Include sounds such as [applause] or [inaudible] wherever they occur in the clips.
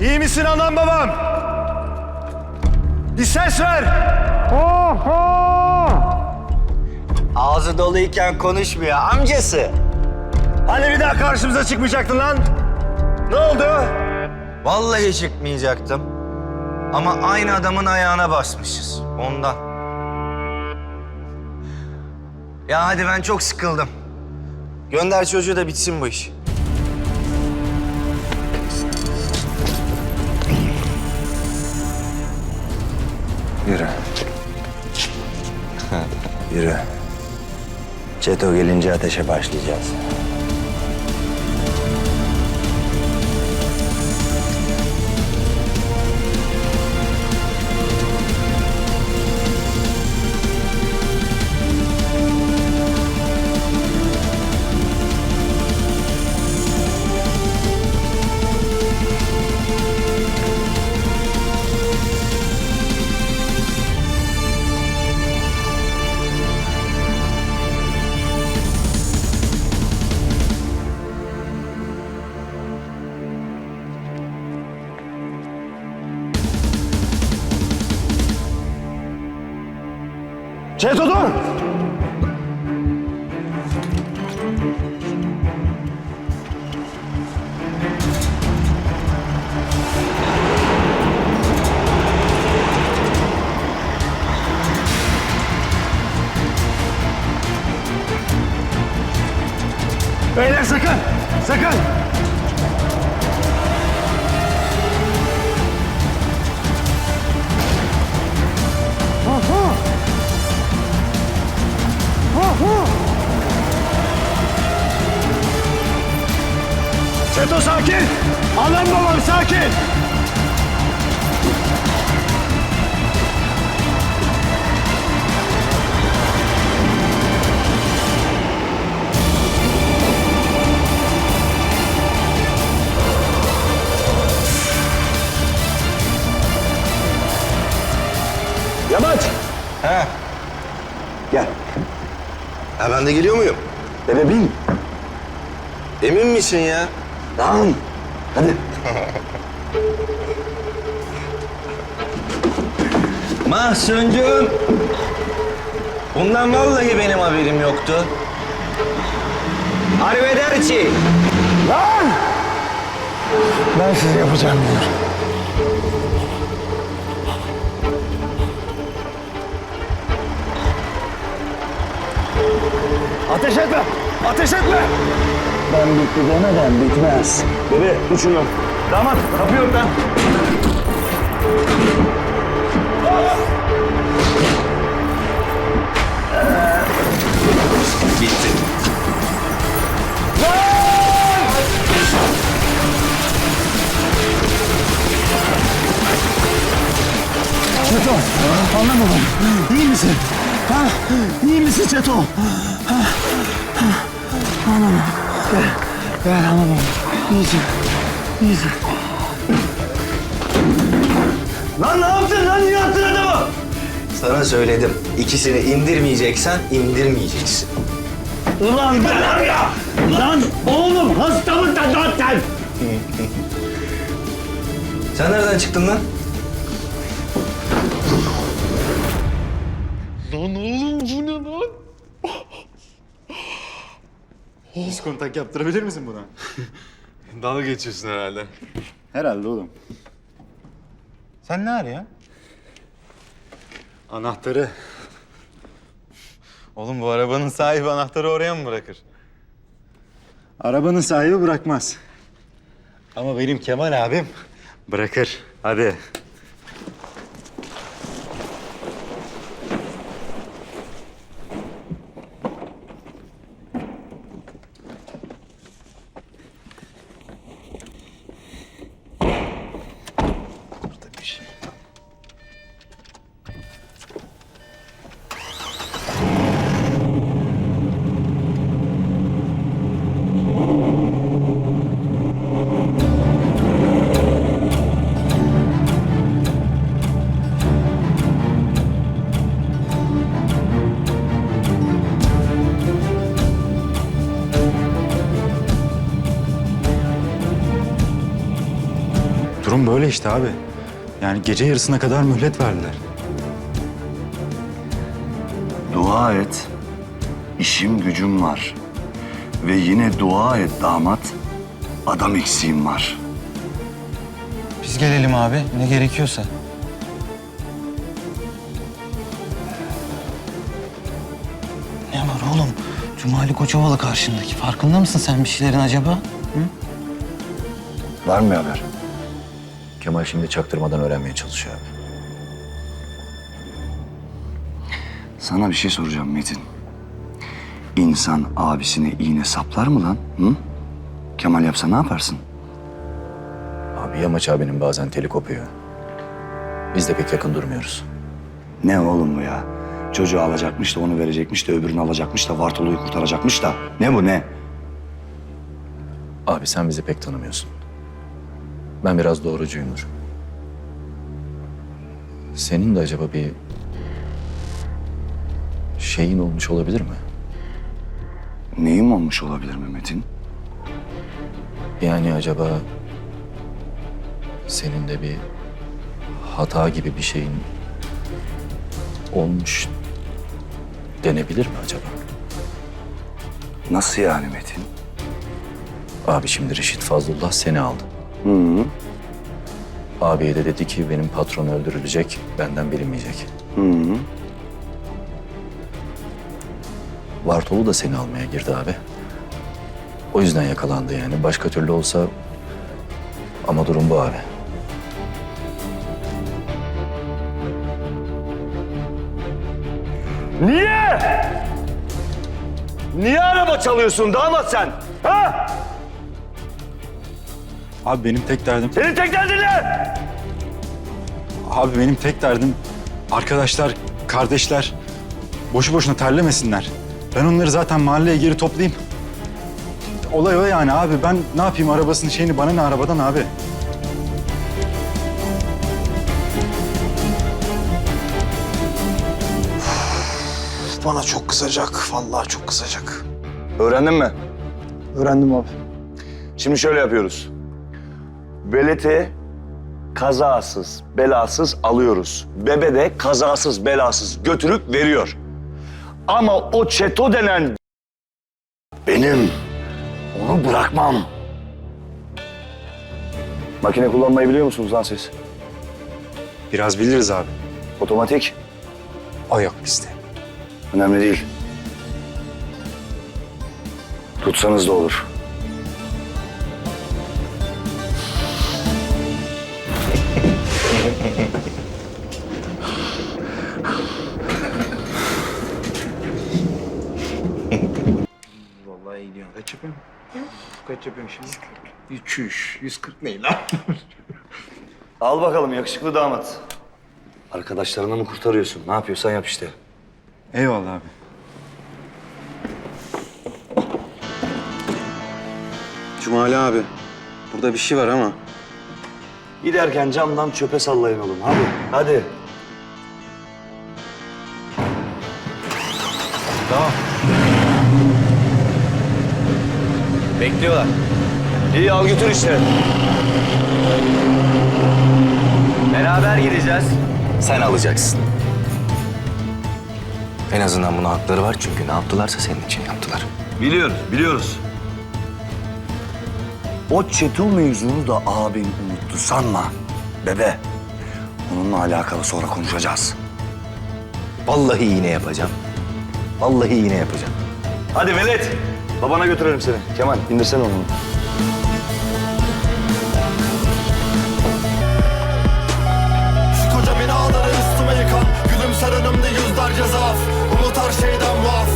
İyi misin anam babam? Bir ses ver. Ağzı doluyken konuşmuyor amcası. Hani bir daha karşımıza çıkmayacaktın lan? Ne oldu? Vallahi çıkmayacaktım. Ama aynı adamın ayağına basmışız. Ondan. Ya hadi ben çok sıkıldım. Gönder çocuğu da bitsin bu iş. Yürü. [laughs] Yürü. Çeto gelince ateşe başlayacağız. Çeto dur. Ha ben de geliyor muyum? Bebe bin. Emin misin ya? Tamam. Hadi. [laughs] Mahsuncuğum. Bundan vallahi benim haberim yoktu. Arrivederci. Lan! Ben size yapacağım diyor. Ateş etme! Ateş etme! Ben bitti demeden bitmez. Bebe tut şunu. Damat kapıyı ört lan. Bitti. Çeto, anlamadım. İyi misin? Ha? İyi misin Çeto? Ha? Ha? Anlamadım. Gel, gel anlamadım. İyisin, iyisin. Lan ne yaptın lan? Niye attın adamı? Sana söyledim. İkisini indirmeyeceksen indirmeyeceksin. Ulan ben ya! Lan oğlum hasta mısın lan sen? [laughs] Sen nereden çıktın lan? Diz kontak yaptırabilir misin buna? [laughs] Dalga geçiyorsun herhalde. Herhalde oğlum. Sen ne arıyorsun? Anahtarı. Oğlum bu arabanın sahibi anahtarı oraya mı bırakır? Arabanın sahibi bırakmaz. Ama benim Kemal abim bırakır. Hadi. Durum böyle işte abi. Yani gece yarısına kadar mühlet verdiler. Dua et. İşim gücüm var. Ve yine dua et damat. Adam eksiğim var. Biz gelelim abi ne gerekiyorsa. Ne var oğlum? Cumali Koçovalı karşındaki. Farkında mısın sen bir şeylerin acaba? Var mı haber? Kemal şimdi çaktırmadan öğrenmeye çalışıyor abi. Sana bir şey soracağım Metin. İnsan abisine iğne saplar mı lan? Hı? Kemal yapsa ne yaparsın? Abi Yamaç abinin bazen teli kopuyor. Biz de pek yakın durmuyoruz. Ne oğlum bu ya? Çocuğu alacakmış da onu verecekmiş de öbürünü alacakmış da Vartolu'yu kurtaracakmış da. Ne bu ne? Abi sen bizi pek tanımıyorsun. Ben biraz doğrucuyumdur. Senin de acaba bir şeyin olmuş olabilir mi? Neyim olmuş olabilir mi Metin? Yani acaba senin de bir hata gibi bir şeyin olmuş denebilir mi acaba? Nasıl yani Metin? Abi şimdi Reşit Fazlullah seni aldı. Hı hı. Abiye de dedi ki benim patron öldürülecek, benden bilinmeyecek. Hı hı. Vartolu da seni almaya girdi abi. O yüzden yakalandı yani. Başka türlü olsa... Ama durum bu abi. Niye? Niye araba çalıyorsun damat sen? Ha? Abi benim tek derdim... Senin tek derdin ne? Abi benim tek derdim arkadaşlar, kardeşler boşu boşuna terlemesinler. Ben onları zaten mahalleye geri toplayayım. Olay o yani abi. Ben ne yapayım arabasının şeyini bana ne arabadan abi. Bana çok kızacak. Vallahi çok kızacak. Öğrendin mi? Öğrendim abi. Şimdi şöyle yapıyoruz. Veleti kazasız, belasız alıyoruz. Bebe de kazasız, belasız götürüp veriyor. Ama o çeto denen benim. Onu bırakmam. Makine kullanmayı biliyor musunuz lan siz? Biraz biliriz abi. Otomatik. O yok bizde. Önemli değil. Tutsanız da olur. Diyorsun. Kaç yapıyorsun? Kaç yapıyorsun şimdi? 300. 140 ne lan? [laughs] Al bakalım yakışıklı damat. Arkadaşlarını mı kurtarıyorsun? Ne yapıyorsan yap işte. Eyvallah abi. Cumali abi. Burada bir şey var ama. Giderken camdan çöpe sallayın oğlum. Hadi, hadi. Bekliyorlar. İyi al götür işte. Beraber gideceğiz. Sen alacaksın. En azından buna hakları var çünkü ne yaptılarsa senin için yaptılar. Biliyoruz, biliyoruz. O çetul mevzunu da abin unuttu sanma. Bebe, onunla alakalı sonra konuşacağız. Vallahi iğne yapacağım. Vallahi iğne yapacağım. Hadi Velet, babana götürelim seni. Kemal, indirsene onu. Şu koca binaları üstüme yıkan Gülümser önümde yüzlerce zaaf Umut her şeyden muaf.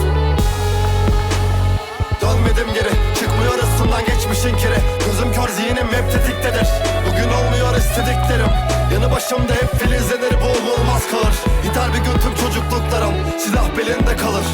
Dönmedim geri Çıkmıyor üstümden geçmişin kiri. Gözüm kör zihnim hep tetiktedir. Bugün olmuyor istediklerim. Yanı başımda hep filizlenir bu olmaz kalır. Gider bir gün tüm çocukluklarım Silah belinde kalır